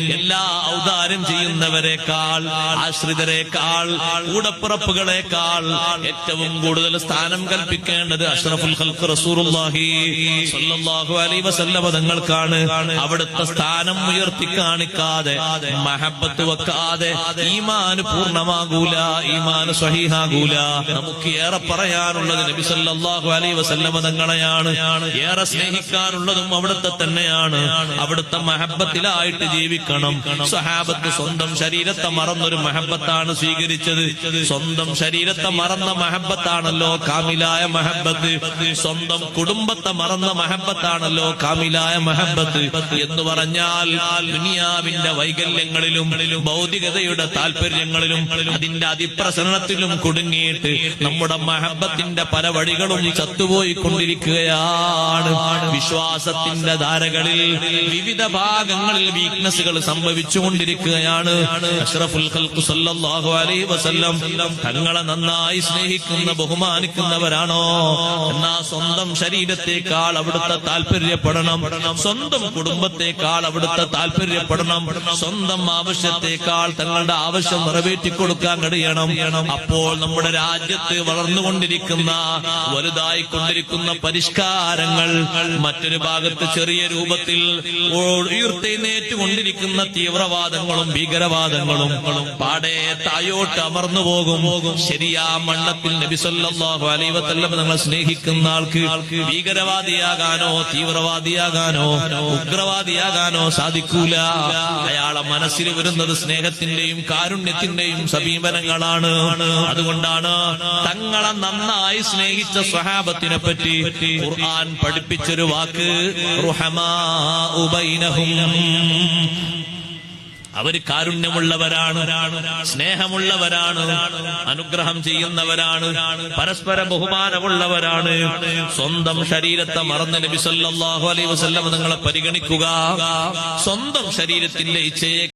എല്ലാ ഔദാര്യം ചെയ്യുന്നവരെക്കാൾ ആശ്രിതരെക്കാൾ കൂടപ്പിറപ്പുകളെക്കാൾ ഏറ്റവും കൂടുതൽ സ്ഥാനം കൽപ്പിക്കേണ്ടത് അഷ്റഫുൽ ഖൽഖ് റസൂലുള്ളാഹി സ്വല്ലല്ലാഹു അലൈഹി വസല്ലമ തങ്ങൾക്കാണ്. അവിടുത്തെ സ്ഥാനം ഉയർത്തി കാണിക്കാതെ മഹബത്ത് വെക്കാതെ ഈമാന് പൂർണമാകൂല ഈമാന് സ്വഹീഹാകൂല. നമുക്ക് ഏറെ പറയാനുള്ളത് നബി സല്ലല്ലാഹു അലൈഹി വസല്ലമ തങ്ങളെയാണ്. ഏറെ സ്നേഹിക്കാനുള്ളതും അവിടുത്തെ തന്നെയാണ്. അവിടുത്തെ മഹബത്തിലായിട്ട് ജീവിക്കണം. സഹാബത്ത് സ്വന്തം ശരീരത്തെ മറന്നൊരു മഹബത്താണ് സ്വീകരിച്ചത്. സ്വന്തം ശരീരത്തെ മറന്ന മഹബത്താണല്ലോ കാമിലായ മഹബത്ത്. സ്വന്തം കുടുംബത്തെ മറന്ന മഹബത്താണല്ലോ കാമിലായ മഹബത്ത്. എന്ന് പറഞ്ഞാൽ ദുനിയാവിന്റെ വൈകല്യങ്ങളിലും ഭൗതികതയുടെ താല്പര്യങ്ങളിലും അതിന്റെ അതിപ്രസരണത്തിലും കുടുങ്ങിയിട്ട് നമ്മുടെ മഹബത്തിന്റെ പല വഴികളും ചത്തുപോയി കൊണ്ടിരിക്കുകയാണ് വിശ്വാസത്തിന്റെ ധാരകളിൽ വിവിധ ഭാഗങ്ങളിൽ വീക്ക്നെസ്സുകൾ സംഭവിച്ചുകൊണ്ടിരിക്കുകയാണ്. അഷ്റഫുൽ സല്ലല്ലാഹു അലൈഹി വസല്ലം തങ്ങളെ നന്നായി സ്നേഹിക്കുന്ന ബഹുമാനിക്കുന്നവരാണോ? എന്നാ സ്വന്തം ശരീരത്തെക്കാൾ അവിടുത്തെ താല്പര്യപ്പെടണം. സ്വന്തം കുടുംബത്തെക്കാൾ അവിടുത്തെ താല്പര്യപ്പെടണം. സ്വന്തം ആവശ്യത്തെക്കാൾ തങ്ങളുടെ ആവശ്യം നിറവേറ്റി കൊടുക്കാൻ കഴിയണം. അപ്പോൾ നമ്മുടെ രാജ്യത്ത് വളർന്നുകൊണ്ടിരിക്കുന്ന വലുതായിക്കൊണ്ടിരിക്കുന്ന പരിഷ്കാരങ്ങൾ മറ്റൊരു ഭാഗത്ത് ചെറിയ രൂപത്തിൽ ഉയർത്തെഴുന്നേറ്റുകൊണ്ടിരിക്കുന്ന തീവ്രവാദങ്ങളും ഭീകരവാദങ്ങളും പാടെ തായോട്ട് അമർന്നു പോകും. ശരിയാ മണ്ണത്തിൽ നബി സല്ലല്ലാഹു അലൈഹി വസല്ലം സ്നേഹിക്കുന്ന ആൾക്ക് ഭീകരവാദിയാകാനോ തീവ്രവാദിയാകാനോ ഉഗ്രവാദിയാകാനോ സാധിക്കൂല. അയാളെ മനസ്സിൽ വരുന്നത് സ്നേഹത്തിന്റെയും കാരുണ്യത്തിന്റെയും സമീപനങ്ങളാണ്. അതുകൊണ്ടാണ് തങ്ങളെ നന്നായി സ്നേഹിച്ച സ്വഹാബത്തിനെ പറ്റി ഖുർആൻ പഠിപ്പിച്ചൊരു വാക്ക് റുഹമാ ഉബൈനഹും അവർ കാരുണ്യമുള്ളവരാണ് സ്നേഹമുള്ളവരാണ് അനുഗ്രഹം ചെയ്യുന്നവരാണ് പരസ്പര ബഹുമാനമുള്ളവരാണ്. സ്വന്തം ശരീരത്തെ മറന്ന് നബി സല്ലല്ലാഹു അലൈഹി നിങ്ങളെ പരിഗണിക്കുക. സ്വന്തം ശരീരത്തിന്റെ ഇച്ഛയെ